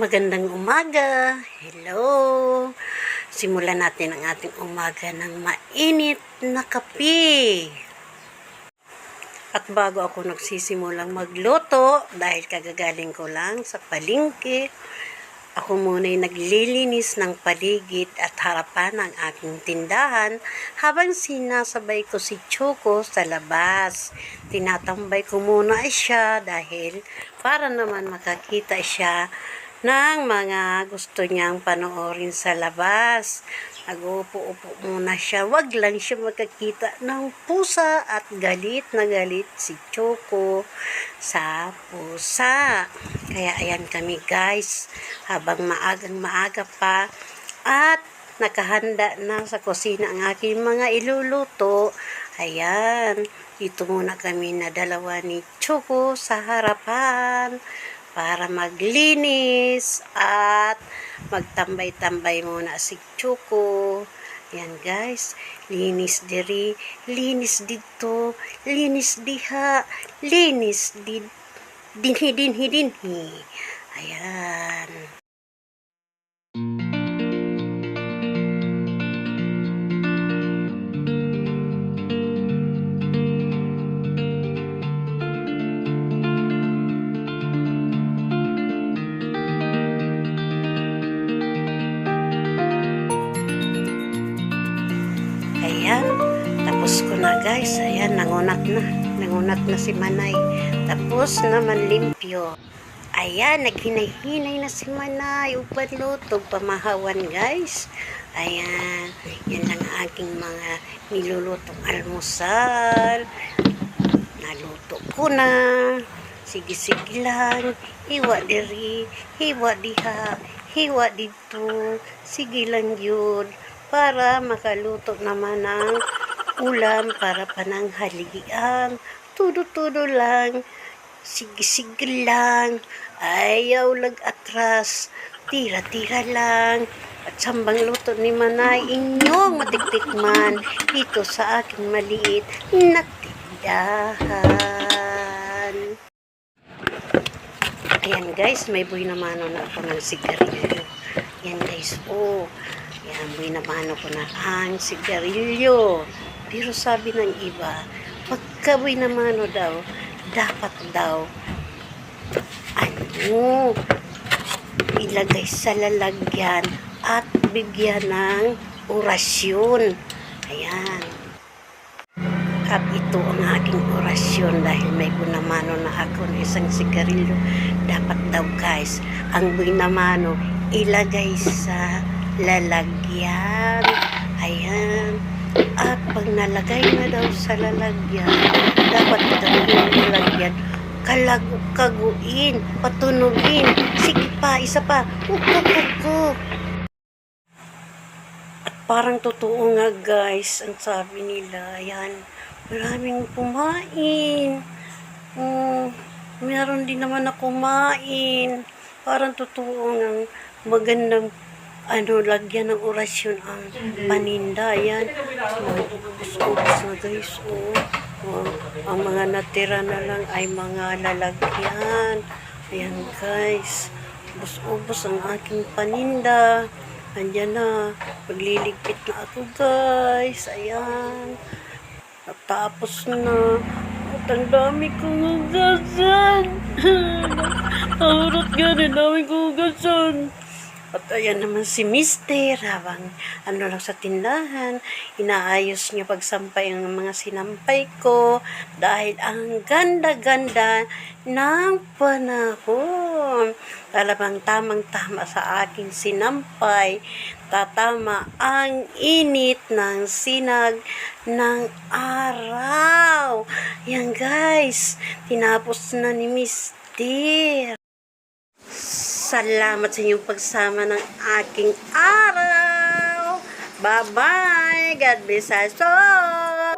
Magandang umaga. Hello. Simulan natin ang ating umaga ng mainit na kape. At bago ako nagsisimulang magluto, dahil kagagaling ko lang sa palingki, ako muna'y naglilinis ng paligid at harapan ng aking tindahan habang sinasabay ko si Choco sa labas. Tinatambay ko muna siya dahil para naman makakita siya ng mga gusto niyang panoorin sa labas. Nag-uupo-upo muna siya. Wag lang siya makakita ng pusa at galit na galit si Choco sa pusa. Kaya ayan kami guys, habang maagang maaga pa at nakahanda na sa kusina ang aking mga iluluto. Ayan, dito muna kami na dalawa ni Choco sa harapan para maglinis at magtambay-tambay muna si Choco. Yan guys, linis diri, linis dito, linis diha, linis di, dinhi dinhi dinhi. Ayan, guys. Ayan, nangunak na. Nangunak na si Manay. Tapos naman limpyo. Ayan, naghinay-hinay na si Manay. Upan luto, pamahawan guys. Ayan, yan lang ang aking mga nilulutong almusal. Naluto ko na. Sige-sige lang. Hiwa diri, hiwa diha, hiwa dito. Sige lang yun. Para makaluto naman ng ulam para pananghalian. Tudo-tudo lang. Sige-sige lang. Ayaw lag atras. Tira-tira lang. At sambang luto ni Manay, inyong matiktikman dito sa aking maliit na tindahan. Ayan guys, may buhay na mano na ako ng sigarilyo. Yan guys, oh. Yan, buhay na mano ko na ang sigarilyo. Pero sabi ng iba, pagka buhay na mano daw, dapat daw, ano, ilagay sa lalagyan at bigyan ng orasyon. Ayan. At ito ang aking orasyon dahil may bunamano na ako ng isang sigarilyo. Dapat daw guys, ang bunamano ilagay sa lalagyan. Ayan. At pag nalagay na daw sa lalagyan, dapat yung lalagyan kalagkaguin, patunugin. Sige pa, isa pa. Ukuk-ukuk. At parang totoo nga guys, ang sabi nila, yan, maraming kumain. Mm, meron din naman na kumain. Parang totoo nga magandang ano, lagyan ng orasyon ang paninda. Yan. Ubus-ubus na guys. Oh. Oh, ang mga natira na lang ay mga lalagyan. Ayan guys. Ubus-ubus ang aking paninda. Andyan na. Magliligpit na ako guys. Ayan. Natapos na. At ang dami kong hugasan. Ahurot ganun, dami kong hugasan. At ayan naman si Mister, habang ano lang sa tindahan, inaayos niya pagsampay ang mga sinampay ko dahil ang ganda-ganda ng panahon. Talagang tamang-tama sa aking sinampay, tatama ang init ng sinag ng araw. Yan guys, tinapos na ni Mister. Salamat sa inyong pagsama ng aking araw. Bye-bye. God bless us all.